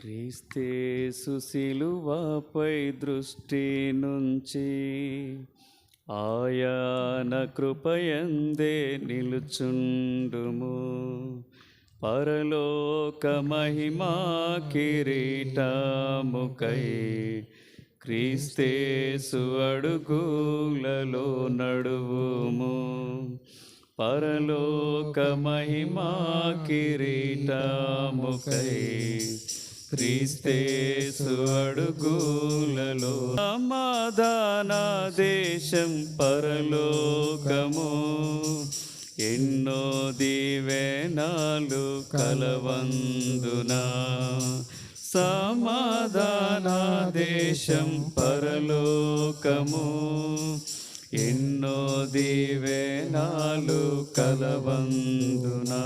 క్రీస్తేసు శిలువపై దృష్టి నుంచి ఆయన కృపయందే నిలుచుండుము. పరలోక మహిమా కిరీటముకై క్రీస్తేసు అడుగులలో నడువుము. పరలోక మహిమా కిరీటముకై క్రీస్తేసు అడుగులలో సమాధాన దేశం పరలోకము. ఎన్నో దీవెనాలు కలవందునా సమాధాన దేశం పరలోకము. ఎన్నో దీవెనాలు కలవందునా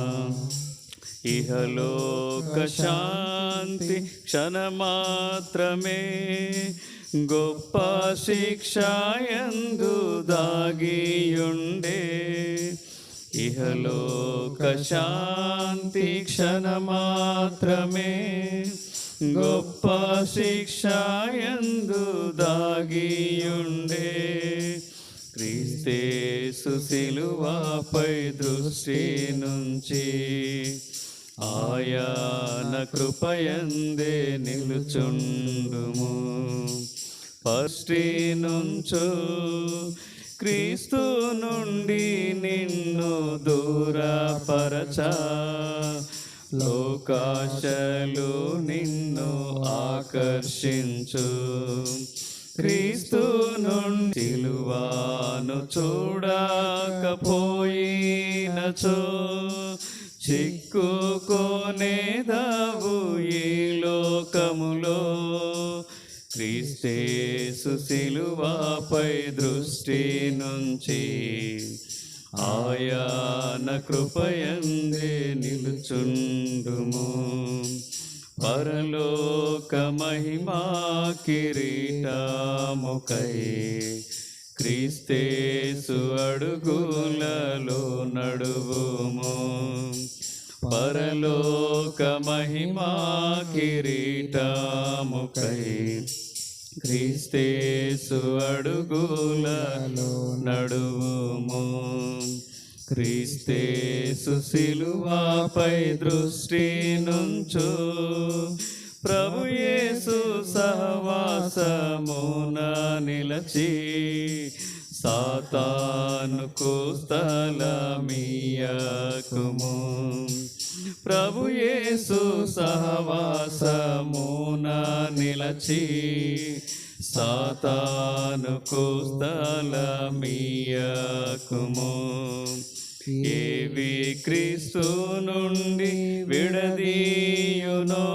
ఇహలోక శాంతి క్షణమాత్రమే గొప్ప శిక్షాయందు దాగియుండే. ఇహలోక శాంతి క్షణమాత్రమే గొప్ప శిక్షాయందు దాగియుండే. క్రీస్తేసు శిలువపై దృష్టి నుంచి ఆయాన కృపయందే నిలుచుండుము. ఫస్టి నుంచు క్రీస్తు నుండి నిన్ను దూరపరచ. లోకాశలు నిన్ను ఆకర్షించు. క్రీస్తు నుండి చూడకపోయినచో సిలువాపై దృష్టి నుంచి ఆయాన కృపయందే నిలుచుండుము. పరలోక మహిమా కిరీటముకై క్రీస్తేసు అడుగులలో నడువుము. పరలోక మహిమా కిరీటముకై క్రీస్తేసు అడుగులను నడువుము. క్రీస్తేసు సిలువాపై దృష్టి నుంచు. ప్రభుయేసు సహవాసమున నిలచి సాతానుకు స్థలమియకుము. ప్రభు యేసు సహవాసమున నిలచి సాతానుకు స్థలమీయకుము. ఏవి క్రీస్తు నుండి విడదీయునో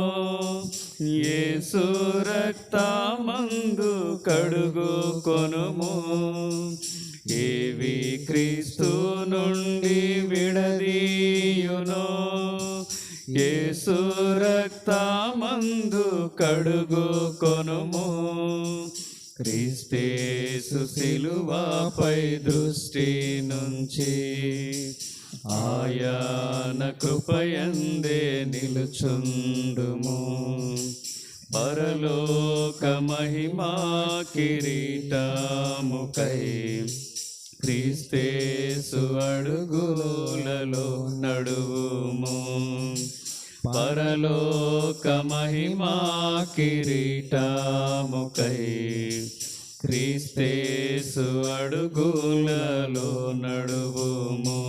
యేసు రక్తమందు కడుగు కొనుము. ఏవి క్రీస్తు నుండి యేసు రక్తమందు కడుగు కొనుము. క్రీస్తేసు సిలువపై దృష్టి నుంచి ఆయాన కృపయందే నిలుచుండుము. పరలోక మహిమా కిరీటముకై క్రీస్తేసు అడుగులలో నడువుము. పరలోక మహిమా కిరీటముకై క్రీస్తేసు అడుగులలో నడువుము.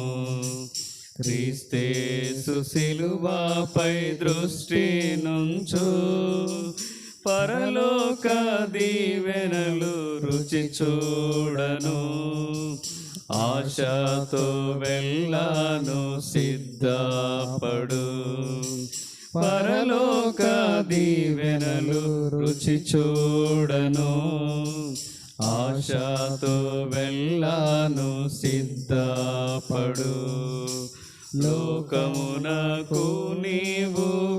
క్రీస్తేసు సిలువపై దృష్టి నుంచు పరలోక దీవెనలు రుచి చూడను. ఆశతో వెళ్ళాను సిద్ధపడు. పరలోక దీవెనలు రుచి చూడను. ఆశతో వెళ్ళాను సిద్ధపడు. లోకమునకు నీవు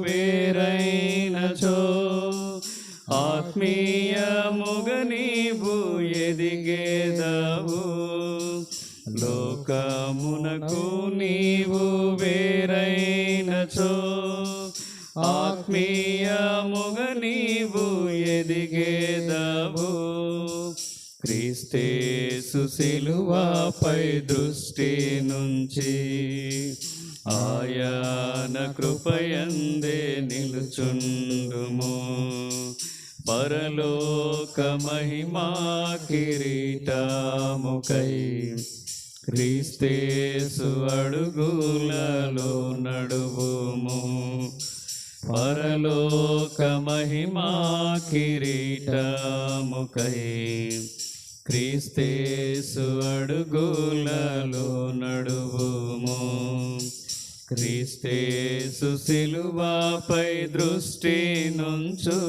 నీవు వేరైనచో ఆత్మీయముగ నీవు ఎదిగేదవు. క్రీస్తే సుశిలువాపై దృష్టి నుంచి ఆయాన కృపయందే నిలుచుండుము. పరలోక మహిమా కిరీటముకై క్రీస్తేసు అడుగులలో నడువుము. పరలోక మహిమా కిరీటముకై క్రీస్తేసు అడుగులలో నడువుము. క్రీస్తేసు సిలువపై దృష్టి నుంచు